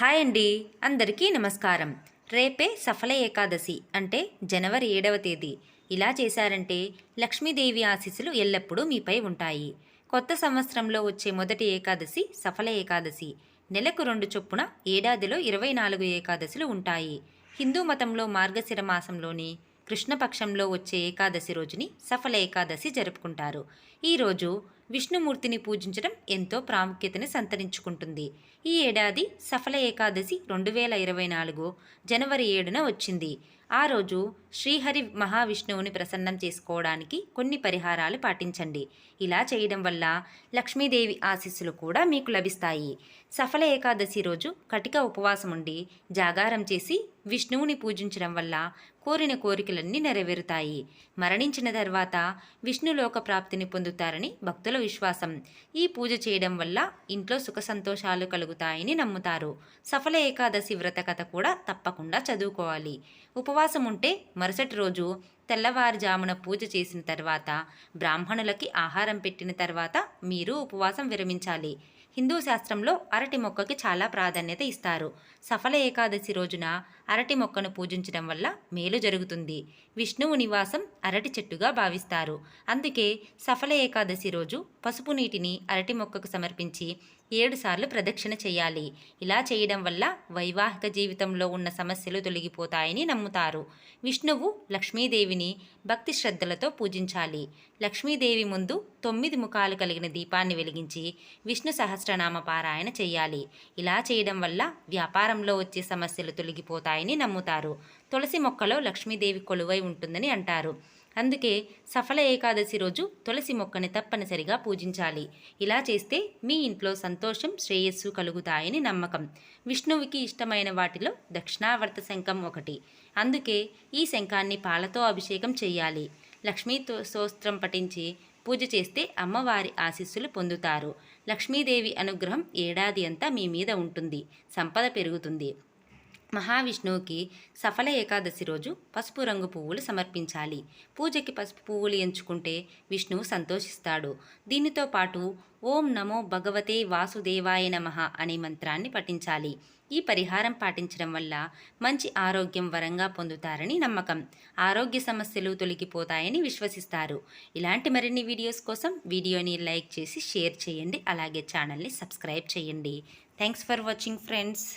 Hi అండి అందరికీ నమస్కారం. రేపే సఫల ఏకాదశి అంటే జనవరి ఏడవ తేదీ. ఇలా చేశారంటే లక్ష్మీదేవి ఆశీస్సులు ఎల్లప్పుడూ మీపై ఉంటాయి. కొత్త సంవత్సరంలో వచ్చే మొదటి ఏకాదశి సఫల ఏకాదశి. నెలకు రెండు చొప్పున ఏడాదిలో ఇరవై నాలుగు ఏకాదశులు ఉంటాయి. హిందూ మతంలో మార్గశిర మాసంలోని కృష్ణపక్షంలో వచ్చే ఏకాదశి రోజుని సఫల ఏకాదశి జరుపుకుంటారు. ఈరోజు విష్ణుమూర్తిని పూజించడం ఎంతో ప్రాముఖ్యతని సంతరించుకుంటుంది. ఈ ఏడాది సఫల ఏకాదశి రెండు వేల ఇరవై నాలుగు జనవరి ఏడున వచ్చింది. ఆ రోజు శ్రీహరి మహావిష్ణువుని ప్రసన్నం చేసుకోవడానికి కొన్ని పరిహారాలు పాటించండి. ఇలా చేయడం వల్ల లక్ష్మీదేవి ఆశీస్సులు కూడా మీకు లభిస్తాయి. సఫల ఏకాదశి రోజు కటిక ఉపవాసం ఉండి జాగారం చేసి విష్ణువుని పూజించడం వల్ల కోరిన కోరికలన్నీ నెరవేరుతాయి. మరణించిన తర్వాత విష్ణులోక ప్రాప్తిని పొందుతారని భక్తుల విశ్వాసం. ఈ పూజ చేయడం వల్ల ఇంట్లో సుఖ సంతోషాలు కలుగుతాయని నమ్ముతారు. సఫల ఏకాదశి వ్రత కథ కూడా తప్పకుండా చదువుకోవాలి. ఉపవాసం ఉంటే మరుసటి రోజు తెల్లవారుజామున పూజ చేసిన తర్వాత బ్రాహ్మణులకి ఆహారం పెట్టిన తర్వాత మీరు ఉపవాసం విరమించాలి. హిందూ శాస్త్రంలో అరటి మొక్కకి చాలా ప్రాధాన్యత ఇస్తారు. సఫల ఏకాదశి రోజున అరటి మొక్కను పూజించడం వల్ల మేలు జరుగుతుంది. విష్ణువు నివాసం అరటి చెట్టుగా భావిస్తారు. అందుకే సఫల ఏకాదశి రోజు పసుపు నీటిని అరటి మొక్కకు సమర్పించి ఏడుసార్లు ప్రదక్షిణ చేయాలి. ఇలా చేయడం వల్ల వైవాహిక జీవితంలో ఉన్న సమస్యలు తొలగిపోతాయని నమ్ముతారు. విష్ణువు లక్ష్మీదేవిని భక్తి శ్రద్ధలతో పూజించాలి. లక్ష్మీదేవి ముందు తొమ్మిది ముఖాలు కలిగిన దీపాన్ని వెలిగించి విష్ణు సహస్రనామ పారాయణ చేయాలి. ఇలా చేయడం వల్ల వ్యాపారంలో వచ్చే సమస్యలు తొలగిపోతాయని నమ్ముతారు. తులసి మొక్కలో లక్ష్మీదేవి కొలువై ఉంటుందని అంటారు. అందుకే సఫల ఏకాదశి రోజు తులసి మొక్కని తప్పనిసరిగా పూజించాలి. ఇలా చేస్తే మీ ఇంట్లో సంతోషం శ్రేయస్సు కలుగుతాయని నమ్మకం. విష్ణువుకి ఇష్టమైన వాటిలో దక్షిణావర్త శంఖం ఒకటి. అందుకే ఈ శంఖాన్ని పాలతో అభిషేకం చేయాలి. లక్ష్మీ స్తోత్రం పఠించి పూజ చేస్తే అమ్మవారి ఆశీస్సులు పొందుతారు. లక్ష్మీదేవి అనుగ్రహం ఏడాది అంతా మీ మీద ఉంటుంది. సంపద పెరుగుతుంది. మహావిష్ణువుకి సఫల ఏకాదశి రోజు పసుపు రంగు పువ్వులు సమర్పించాలి. పూజకి పసుపు పువ్వులు ఎంచుకుంటే విష్ణువు సంతోషిస్తాడు. దీనితో పాటు ఓం నమో భగవతే వాసుదేవాయ నమ అనే మంత్రాన్ని పఠించాలి. ఈ పరిహారం పాటించడం వల్ల మంచి ఆరోగ్యం వరంగా పొందుతారని నమ్మకం. ఆరోగ్య సమస్యలు తొలగిపోతాయని విశ్వసిస్తారు. ఇలాంటి మరిన్ని వీడియోస్ కోసం వీడియోని లైక్ చేసి షేర్ చేయండి. అలాగే ఛానల్ని సబ్స్క్రైబ్ చేయండి. Thanks for watching friends.